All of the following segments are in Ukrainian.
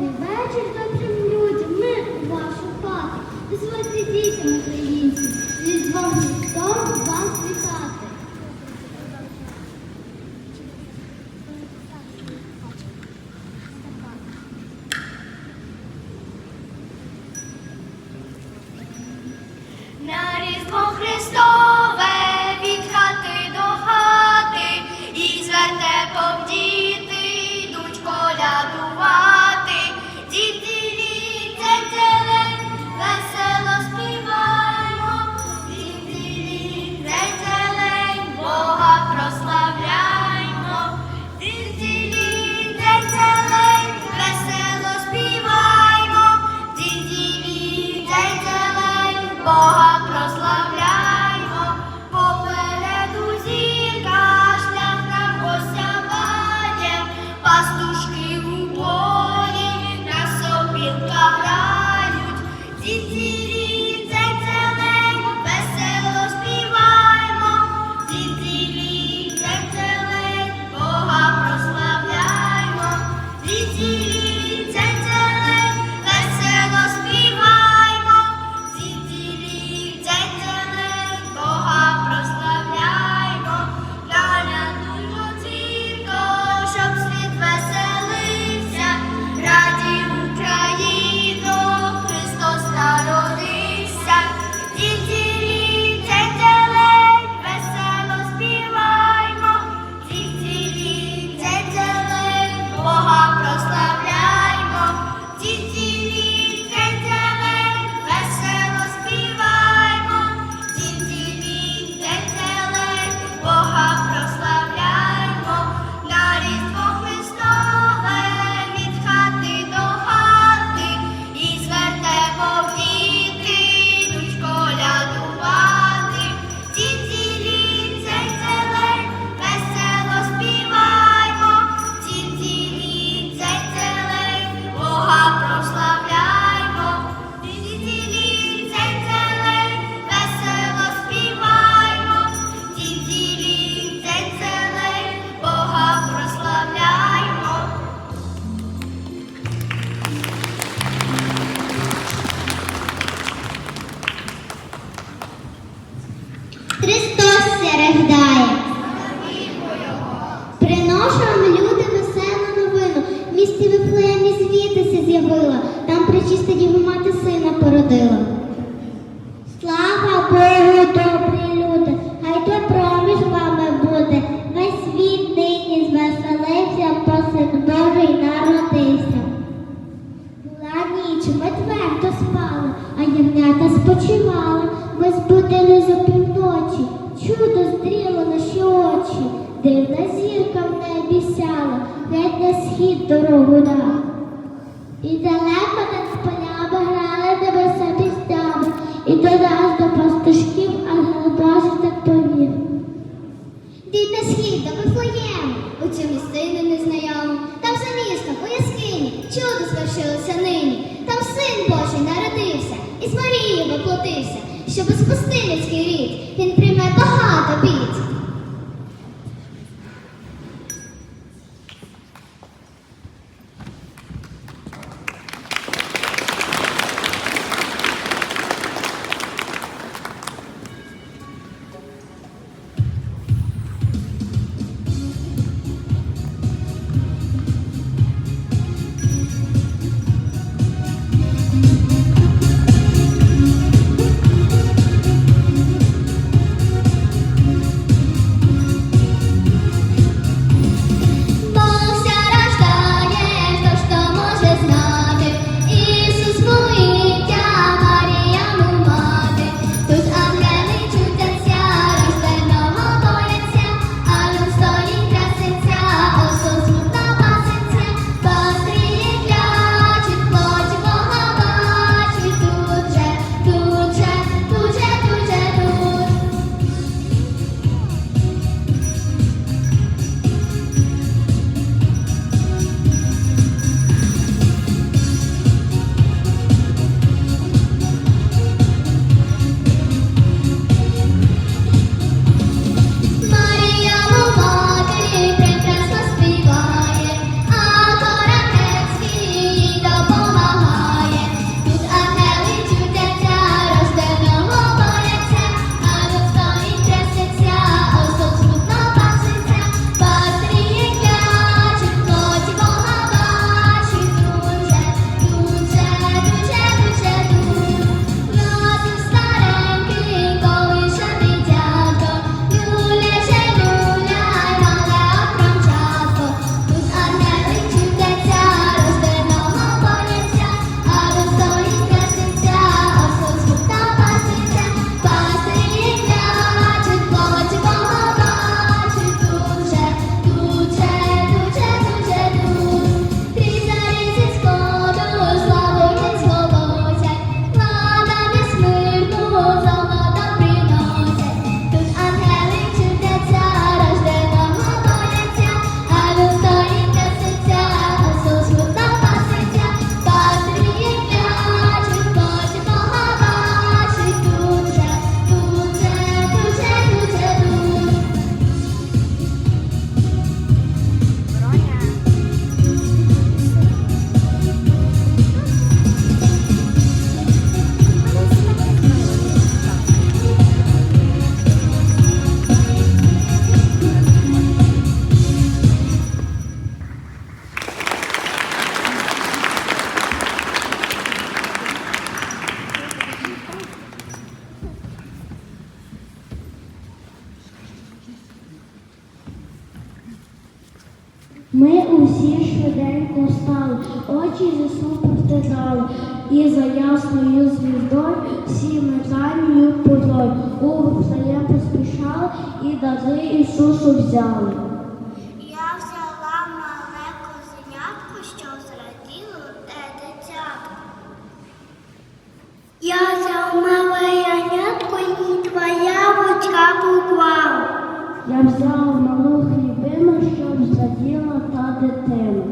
Добрий вечір, добрий півночі, чудо здріло наші очі, дивна зірка в небі сяла, ледь на схід дорогу дала. Я взяв малу хлібину, щоб заділа та дитина.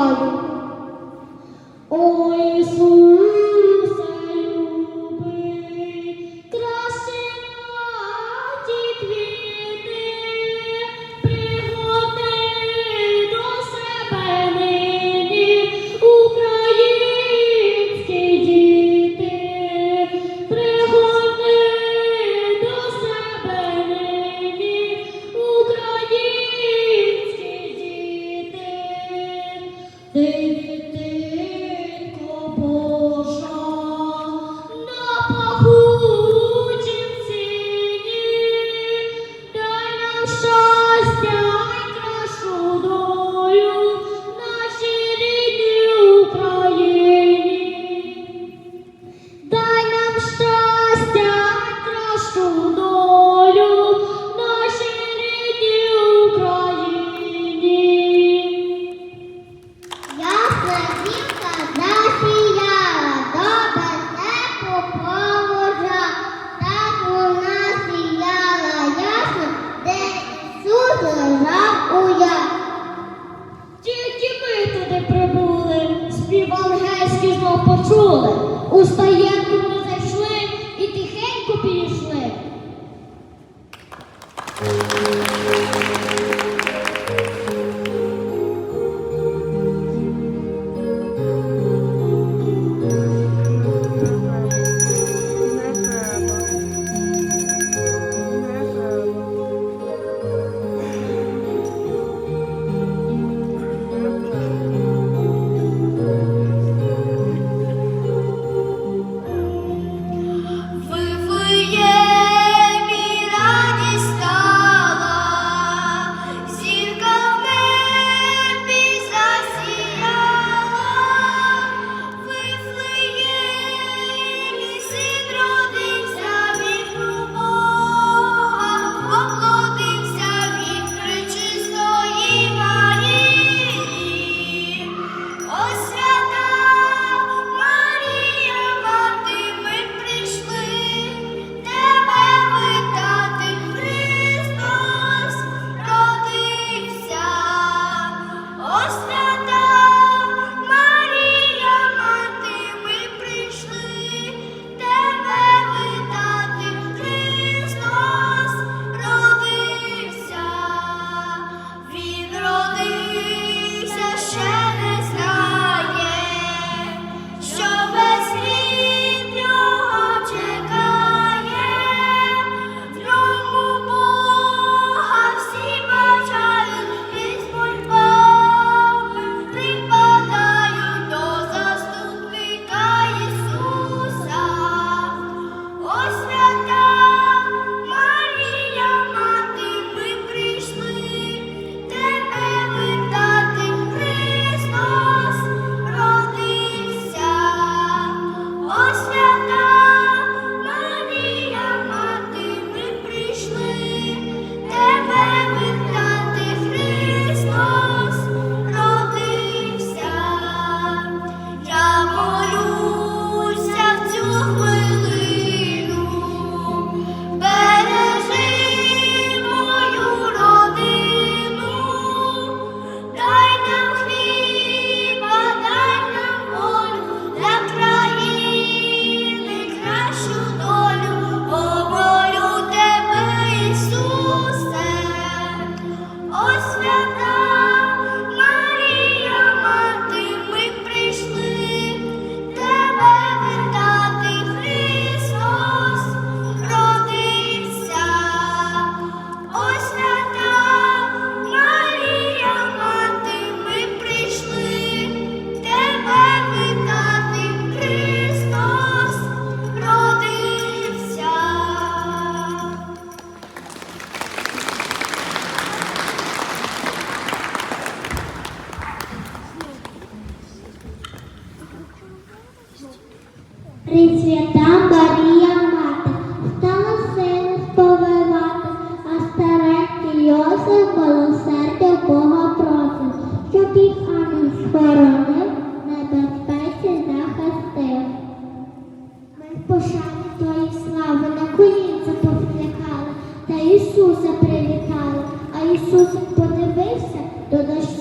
olho. They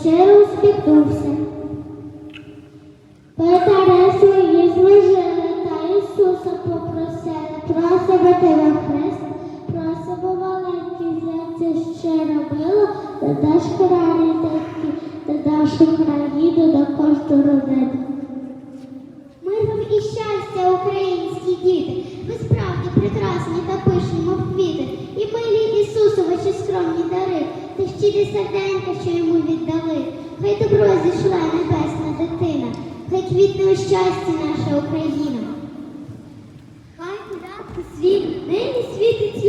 Щиро усміхнувся. Петаре свої зложили, та Ісуса попросили, просимо тебе хрест, просимо маленький зяці щиро мило, та даш крані такі, та нашу країну на кожну родину. Мир і щастя, українські діти, ви справді прекрасні та пишні, мов квіти, і милі Ісусу ваші скромні дари, та щирі серденька, що йому віддали. Хай добро зійшла небесна дитина, хай квітне у щасті наша Україна. Хай світ нині світить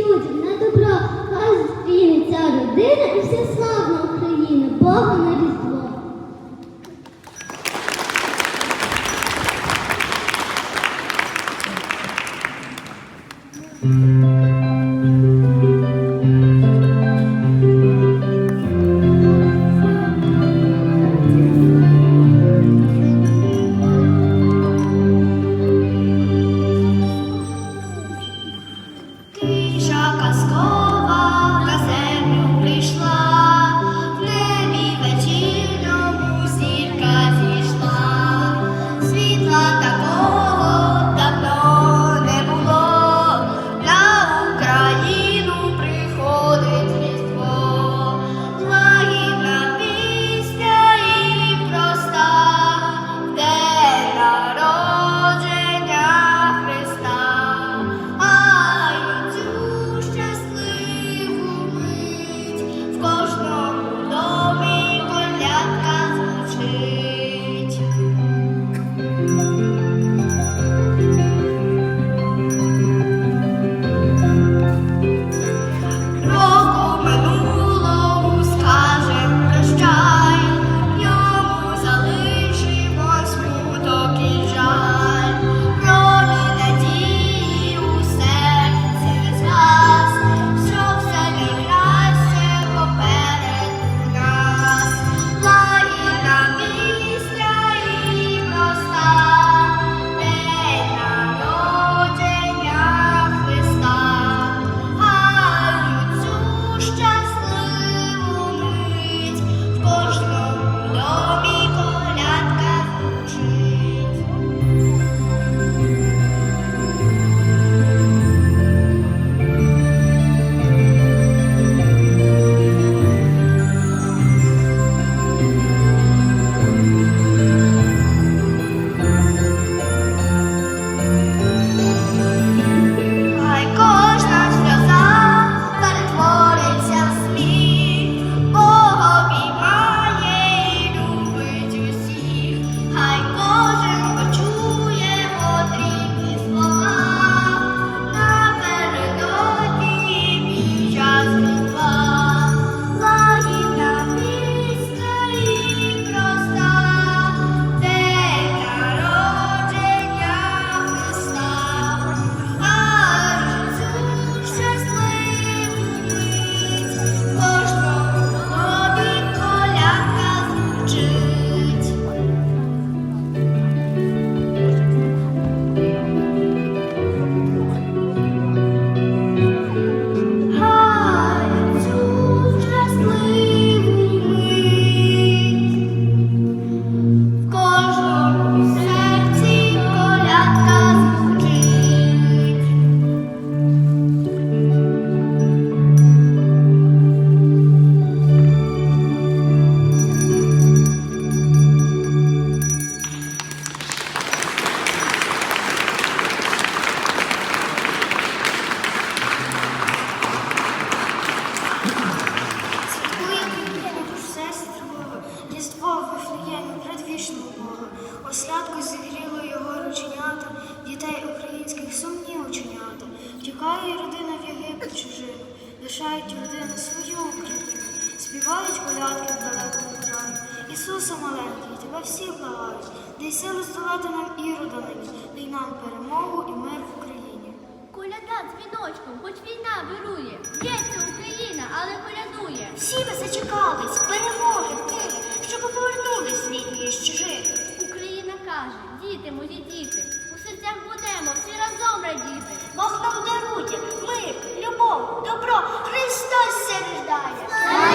співають колядки в далекому краю. Ісуса маленький, тебе всі благають, дай силу здолати нам ірода нині, дай нам перемогу і мир в Україні. Коляда дзвіночком, хоч війна вирує. Б'ється Україна, але колядує. Всі ви зачекались перемоги тилі, щоб повернулись рідні з чужих. Україна каже, діти мої діти, у серцях будемо всі разом радіти. Бог нам дарує мир, любов, добро, Христос ся рождає.